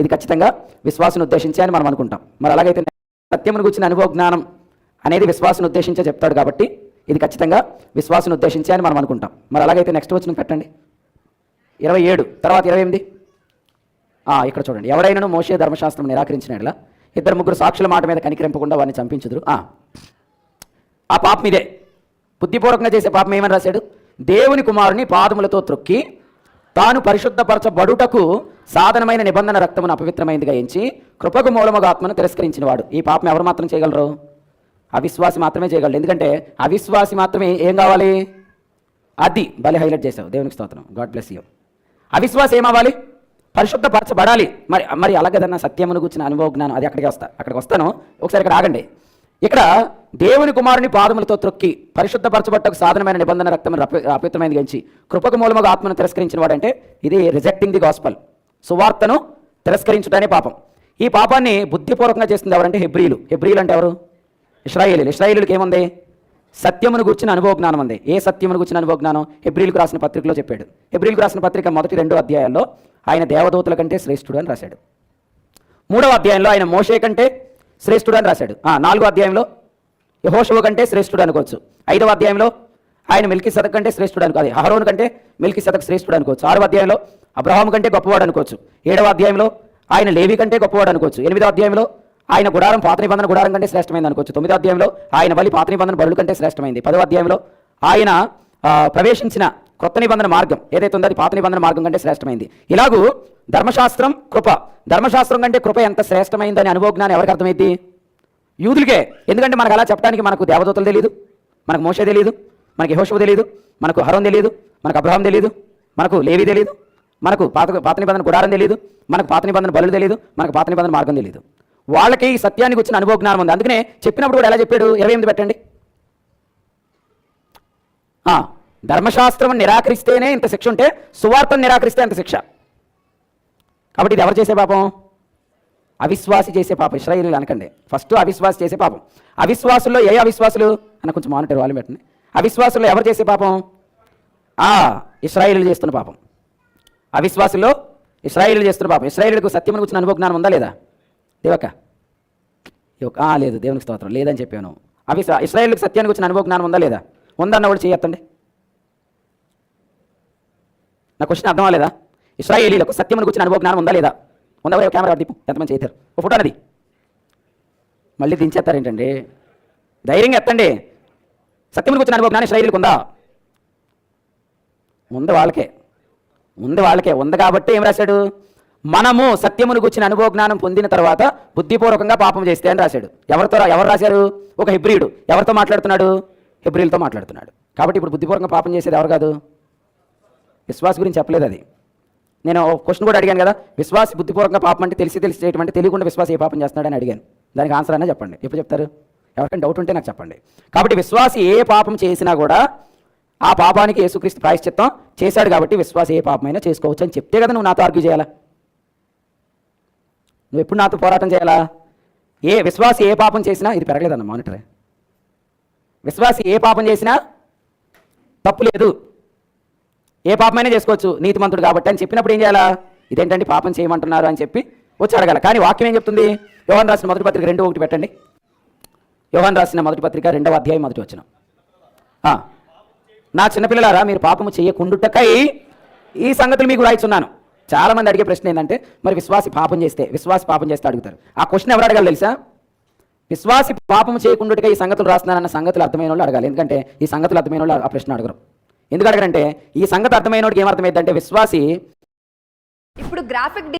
ఇది ఖచ్చితంగా విశ్వాసును ఉద్దేశించి అని మనం అనుకుంటాం. మరి అలాగైతే సత్యమును గురించిన అనుభవ జ్ఞానం అనేది విశ్వాసను ఉద్దేశించే చెప్తాడు కాబట్టి ఇది ఖచ్చితంగా విశ్వాసును ఉద్దేశించి అని మనం అనుకుంటాం. మరి అలాగైతే నెక్స్ట్ వచ్చిన పెట్టండి. ఇరవై ఏడు తర్వాత ఇరవై ఎనిమిది? ఇక్కడ చూడండి. ఎవరైనాను మోసే ధర్మశాస్త్రం నిరాకరించినట్లా ఇద్దరు ముగ్గురు సాక్షుల మాట మీద కనికరింపకుండా వారిని చంపించుదురు. ఆ. ఆ పాపం ఇదే. బుద్ధిపూర్వకంగా చేసే పాపం ఏమని రాశాడు? దేవుని కుమారుని పాదములతో త్రొక్కి తాను పరిశుద్ధపరచబడుటకు సాధనమైన నిబంధన రక్తమును అపవిత్రమైనదిగా ఎంచి కృపకు మూలముగా ఆత్మను తిరస్కరించిన వాడు ఈ పాపం ఎవరు మాత్రం చేయగలరు? అవిశ్వాసి మాత్రమే చేయగలరు ఎందుకంటే అవిశ్వాసి మాత్రమే ఏం కావాలి? అది బలి హైలైట్ చేసావు దేవునికి స్తోత్రం. God bless you. అవిశ్వాసం ఏమవ్వాలి? పరిశుద్ధపరచబడాలి. మరి మరి అలాగదన్న సత్యమును గుర్చిన అనుభవ జ్ఞానం అది అక్కడికి వస్తా. అక్కడికి వస్తాను. ఒకసారి ఇక్కడ ఆగండి. ఇక్కడ దేవుని కుమారుని పాదములతో త్రొక్కి పరిశుద్ధపరచబట్టకు సాధనమైన నిబంధన రక్తం అపవిత్రమైన గంచి కృపకు మూలముగా ఆత్మను తిరస్కరించిన వాడంటే ఇది రిజెక్టింగ్ ది గాస్పల్ సువార్తను తిరస్కరించుటనే పాపం. ఈ పాపాన్ని బుద్ధిపూర్వకంగా చేస్తుంది ఎవరంటే హెబ్రీలు. హెబ్రీలు అంటే ఎవరు? ఇస్రాయేలీలు ఇస్రాయేలీలకు ఏముంది? సత్యమును గుర్చిన అనుభవ జ్ఞానం ఉంది. ఏ సత్యమును గుర్చిన అనుభవ జ్ఞానం? హెబ్రిల్కు రాసిన పత్రికలో చెప్పాడు. హెబ్రిల్కు రాసిన పత్రిక మొదటి రెండు అధ్యాయాల్లో ఆయన దేవదూతల కంటే శ్రేష్ఠుడు అని రాశాడు. మూడవ అధ్యాయంలో ఆయన మోషే కంటే శ్రేష్ఠుడు అని రాశాడు. ఆ, నాలుగో అధ్యాయంలో యహోషువ కంటే శ్రేష్ఠుడు అనుకోవచ్చు. ఐదవ అధ్యాయంలో ఆయన మిల్కి శతక్ కంటే శ్రేష్ఠుడు అనుకో అది కంటే మిల్కి శతక్ శ్రేష్ఠుడు అనుకోవచ్చు. ఆరవ అధ్యాయంలో అబ్రహాం కంటే గొప్పవాడు అనుకోవచ్చు. ఏడవ అధ్యాయంలో ఆయన లేవి కంటే గొప్పవాడు అనుకోవచ్చు. ఎనిమిదో అధ్యాయంలో ఆయన గుడారం పాత నిబంధన గుడారం కంటే శ్రేష్టమైంది అనుకోవచ్చు. తొమ్మిదో అధ్యాయంలో ఆయన బలి పాత నిబంధన బలుల కంటే శ్రేష్టమైంది. పదో అధ్యాయంలో ఆయన ఆ, ప్రవేశించిన కొత్త నిబంధన మార్గం. ఏదైతే ఉందో అది పాత నిబంధన మార్గం కంటే శ్రేష్టమైంది. ఇలాగూ ధర్మశాస్త్రం కృప. ధర్మశాస్త్రం కంటే కృప ఎంత శ్రేష్టమైందని అనుభవజ్ఞానం ఎవరికి అర్థమైంది యూదులకే. ఎందుకంటే మనకు అలా చెప్పడానికి మనకు దేవదూతలు తెలియదు మనకు మోసే తెలియదు మనకి యెహోషువ తెలియదు మనకు హరం తెలియదు మనకు అబ్రహం తెలియదు మనకు లేవి తెలియదు మనకు పాత పాత నిబంధన గుడారం తెలియదు మనకు పాత నిబంధన బలు తెలియదు మనకు పాత నిబంధన మార్గం తెలియదు వాళ్ళకి ఈ సత్యానికి వచ్చిన అనుభవ జ్ఞానం ఉంది. అందుకనే చెప్పినప్పుడు కూడా ఎలా చెప్పాడు? ఇరవై ఎనిమిది పెట్టండి. ధర్మశాస్త్రం నిరాకరిస్తేనే ఇంత శిక్ష ఉంటే సువార్తను నిరాకరిస్తే అంత శిక్ష. కాబట్టి ఇది ఎవరు చేసే పాపం? అవిశ్వాసి చేసే పాపం. ఇస్రాయిలు అనకండి. ఫస్ట్ అవిశ్వాసి చేసే పాపం. అవిశ్వాసుల్లో ఏ అవిశ్వాసులు? అని కొంచెం మానిటర్ వాళ్ళు పెట్టండి. అవిశ్వాసుల్లో ఎవరు చేసే పాపం? ఆ ఇస్రాయిలు చేస్తున్న పాపం. అవిశ్వాసుల్లో ఇస్రాయిలు చేస్తున్న పాపం. ఇస్రాయిలకు సత్యమును గురించి అనుభవ జ్ఞానం ఉందా లేదా? దేవక ఆ, లేదు దేవునికి స్తోత్రం. లేదని చెప్పాను. అవిశ్వా ఇస్రాయిల్కి సత్యానికి వచ్చిన అనుభవ జ్ఞానం ఉందా లేదా? ఉందన్న వాళ్ళు చేయొత్తండి నా క్వశ్చన్ అర్థం అవ్వలేదా? ఇస్రాయేలీలకు సత్యమును గురించి అనుభవ జ్ఞానం ఉందా లేదా? ఉందా కెమెరా దీపు ఎంతమంది చేతారు ఒక ఫోటో అది మళ్ళీ దించేస్తారేంటండి? ధైర్యంగా ఎత్తండి. సత్యమును గురించి అనుభవ జ్ఞానం ఇస్రాయేలీలకు ఉందా? ఉంది వాళ్ళకే. ఉంది వాళ్ళకే. ఉంది కాబట్టి ఏం రాశాడు? మనము సత్యమును గుర్చిన అనుభవ జ్ఞానం పొందిన తర్వాత బుద్ధిపూర్వకంగా పాపం చేస్తే అని రాశాడు. ఎవరితో ఎవరు రాశారు? ఒక హిబ్రియుడు. ఎవరితో మాట్లాడుతున్నాడు? హిబ్రియులతో మాట్లాడుతున్నాడు. కాబట్టి ఇప్పుడు బుద్ధిపూర్వకంగా పాపం చేసేది ఎవరు కాదు? విశ్వాస గురించి చెప్పలేదు అది. నేను క్వశ్చన్ కూడా అడిగాను కదా విశ్వాస బుద్ధిపూర్వకంగా పాపం అంటే తెలిసి తెలిసి చేయటం అంటే తెలియకుండా విశ్వాస ఏ పాపం చేస్తున్నాడని అడిగాను. దానికి ఆన్సర్ అయినా చెప్పండి. ఎప్పుడు చెప్తారు? ఎవరికైనా డౌట్ ఉంటే నాకు చెప్పండి. కాబట్టి విశ్వాసి ఏ పాపం చేసినా కూడా ఆ పాపానికి యేసుక్రీస్తు ప్రాయశ్చిత్తం చేశాడు కాబట్టి విశ్వాస ఏ పాపమైనా చేసుకోవచ్చు అని చెప్తే కదా నువ్వు నాతో ఆర్గ్యూ చేయాలా? నువ్వు ఎప్పుడు నాతో పోరాటం చేయాలా? ఏ విశ్వాసి ఏ పాపం చేసినా ఇది పెరగలేదన్న మానిటరే విశ్వాసి ఏ పాపం చేసినా తప్పు లేదు. ఏ పాపమైనా చేసుకోవచ్చు నీతిమంతుడు కాబట్టి అని చెప్పినప్పుడు ఏం చేయాలా? ఇదేంటండి పాపం చేయమంటున్నారు అని చెప్పి వచ్చి అడగాల. కానీ వాక్యం ఏం చెప్తుంది? యోహన్ రాసిన మొదటి పత్రిక రెండో ఒకటి పెట్టండి. యోహన్ రాసిన మొదటి పత్రిక రెండవ అధ్యాయం మొదటి వచ్చిన నా చిన్నపిల్లలారా మీరు పాపము చేయకుండుటకై ఈ సంగతులు మీకు రాయిచున్నాను చాలా మంది అడిగే ప్రశ్న ఏంటంటే మరి విశ్వాసి పాపం చేస్తే విశ్వాసి పాపం చేస్తే అడుగుతారు. ఆ క్వశ్చన్ ఎవరు అడగాలి తెలుసా? విశ్వాసి పాపం చేయకుండా ఈ సంగతులు రాస్తున్నానన్న సంగతులు అర్థమైన వాళ్ళు అడగాలి. ఎందుకంటే ఈ సంగతులు అర్థమైన వాళ్ళు ఆ ప్రశ్న అడగరు. ఎందుకు అడగరంటే ఈ సంగతి అర్థమైన ఏమర్థమైందంటే విశ్వాసి ఇప్పుడు గ్రాఫిక్